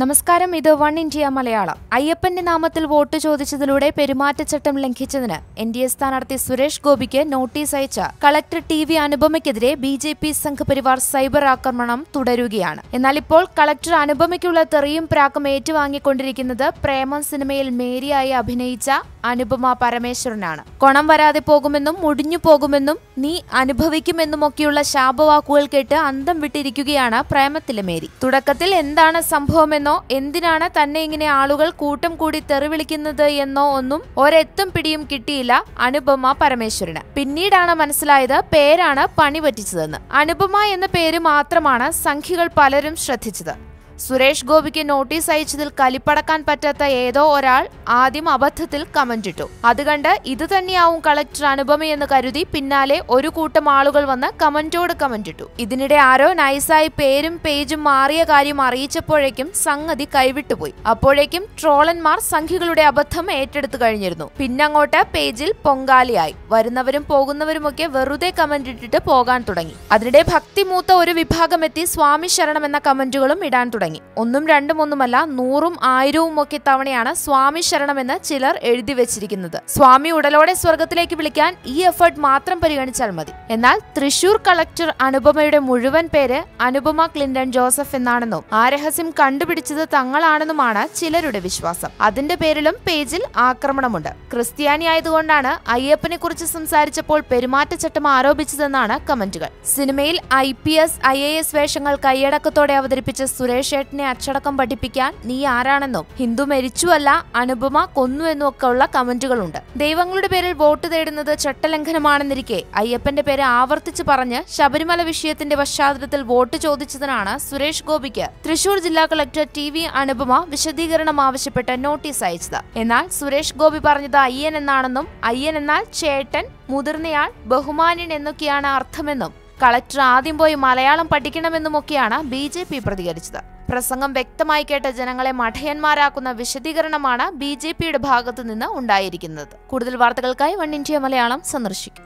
നമസ്കാരം. ഇത് one India Malayalam. അയ്യപ്പന്റെ നാമത്തിൽ വോട്ട് ചോദിച്ചതിലൂടെ പെരുമാറ്റച്ചട്ടം ലംഘിച്ചതിന് എൻ ഡി എ സ്ഥാനാർത്ഥി സുരേഷ് ഗോപിക്ക് നോട്ടീസ് അയച്ച collector T V അനുപമയ്ക്കെതിരെ B J P Sangh Parivar cyber ആക്രമണം തുടരുകയാണ്. എന്നാൽ ഇപ്പോൾ കളക്ടർ അനുപമയ്ക്കുള്ള തെറിയും പ്രാക്കും ഏറ്റുവാങ്ങിക്കൊണ്ടിരിക്കുന്നത് പ്രേമം സിനിമയിൽ മേരിയായി അഭിനയിച്ച അനുപമ പരമേശ്വരനാണ്. കൊണം വരാതെ പോകുമെന്നും മുടിഞ്ഞു പോകുമെന്നും നീ അനുഭവിക്കുമെന്നുമൊക്കെയുള്ള ശാപവാക്കുകൾ കേട്ട് അന്തം വിട്ടിരിക്കുകയാണ് പ്രേമത്തിലെ മേരി. തുടക്കത്തിൽ എന്താണ് സംഭവമെന്നോ എന്തിനാണ് തന്നെ ഇങ്ങനെ ആളുകൾ കൂട്ടം കൂടി തെറിവിളിക്കുന്നത് എന്നോ ഒന്നും ഒരെത്തും പിടിയും കിട്ടിയില്ല അനുപമ പരമേശ്വരന്. പിന്നീടാണ് മനസ്സിലായത് പേരാണ് പണി പറ്റിച്ചതെന്ന് അനുപമ എന്ന പേര് മാത്രമാണ് സംഖ്യകൾ പലരും ശ്രദ്ധിച്ചത്. സുരേഷ് ഗോപിക്ക് നോട്ടീസ് അയച്ചതിൽ കലിപ്പടക്കാൻ പറ്റാത്ത ഏതോ ഒരാൾ ആദ്യം അബദ്ധത്തിൽ കമന്റ് ഇട്ടു. അത് കണ്ട് ഇത് തന്നെയാവും കളക്ടർ അനുപമയെന്ന് കരുതി പിന്നാലെ ഒരു കൂട്ടം ആളുകൾ വന്ന് കമന്റോട് കമന്റ് ഇട്ടു. ഇതിനിടെ ആരോ നൈസായി പേരും പേജും മാറിയ കാര്യം അറിയിച്ചപ്പോഴേക്കും സംഗതി കൈവിട്ടുപോയി. അപ്പോഴേക്കും ട്രോളന്മാർ സംഖ്യകളുടെ അബദ്ധം ഏറ്റെടുത്തു കഴിഞ്ഞിരുന്നു. പിന്നങ്ങോട്ട് പേജിൽ പൊങ്കാലിയായി. വരുന്നവരും പോകുന്നവരുമൊക്കെ വെറുതെ കമന്റ് ഇട്ടിട്ട് പോകാൻ തുടങ്ങി. അതിനിടെ ഭക്തിമൂത്ത ഒരു വിഭാഗമെത്തി സ്വാമി ശരണം എന്ന കമന്റുകളും ഇടാൻ തുടങ്ങി. ഒന്നും രണ്ടും ഒന്നുമല്ല നൂറും ആയിരവും ഒക്കെ തവണയാണ് സ്വാമി ശരണമെന്ന് ചിലർ എഴുതി വെച്ചിരിക്കുന്നത്. സ്വാമി ഉടലോടെ സ്വർഗത്തിലേക്ക് വിളിക്കാൻ ഈ എഫേർട്ട് മാത്രം പരിഗണിച്ചാൽ മതി. എന്നാൽ തൃശൂർ കളക്ടർ അനുപമയുടെ മുഴുവൻ പേര് അനുപമ ക്ലിന്റൺ ജോസഫ് എന്നാണെന്നും ആ രഹസ്യം കണ്ടുപിടിച്ചത് തങ്ങളാണെന്നുമാണ് ചിലരുടെ വിശ്വാസം. അതിന്റെ പേരിലും പേജിൽ ആക്രമണമുണ്ട്. ക്രിസ്ത്യാനി ആയതുകൊണ്ടാണ് അയ്യപ്പനെ കുറിച്ച് സംസാരിച്ചപ്പോൾ പെരുമാറ്റച്ചട്ടം ആരോപിച്ചതെന്നാണ് കമന്റുകൾ. സിനിമയിൽ I P S I A S വേഷങ്ങൾ കൈയടക്കത്തോടെ അവതരിപ്പിച്ച സുരേഷ് ഏട്ടനെ അച്ചടക്കം പഠിപ്പിക്കാൻ നീ ആരാണെന്നും? ഹിന്ദു മരിച്ചുവല്ല അനുപമ കൊന്നു എന്നും ഒക്കെ ഉള്ള കമന്റുകളുണ്ട്. ദൈവങ്ങളുടെ പേരിൽ വോട്ട് തേടുന്നത് ചട്ടലംഘനമാണെന്നിരിക്കെ അയ്യപ്പന്റെ പേര് ആവർത്തിച്ച് പറഞ്ഞ് ശബരിമല വിഷയത്തിന്റെ പശ്ചാത്തലത്തിൽ വോട്ട് ചോദിച്ചതിനാണ് സുരേഷ് ഗോപിക്ക് തൃശൂർ ജില്ലാ കളക്ടർ ടി വി അനുപമ വിശദീകരണം ആവശ്യപ്പെട്ട് നോട്ടീസ് അയച്ചത്. എന്നാൽ സുരേഷ് ഗോപി പറഞ്ഞത് അയ്യൻ എന്നാണെന്നും അയ്യൻ എന്നാൽ ചേട്ടൻ മുതിർന്നയാൾ ബഹുമാന്യൻ എന്നൊക്കെയാണ് അർത്ഥമെന്നും കളക്ടർ ആദ്യം പോയി മലയാളം പഠിക്കണമെന്നുമൊക്കെയാണ് ബി ജെ പി പ്രതികരിച്ചത്. പ്രസംഗം വ്യക്തമായി കേട്ട ജനങ്ങളെ മഠയന്മാരാക്കുന്ന വിശദീകരണമാണ് ബി ജെ പിയുടെ ഭാഗത്തു നിന്ന് ഉണ്ടായിരിക്കുന്നത്. കൂടുതൽ വാർത്തകൾക്കായി വൺ ഇന്ത്യ മലയാളം സന്ദർശിക്കും.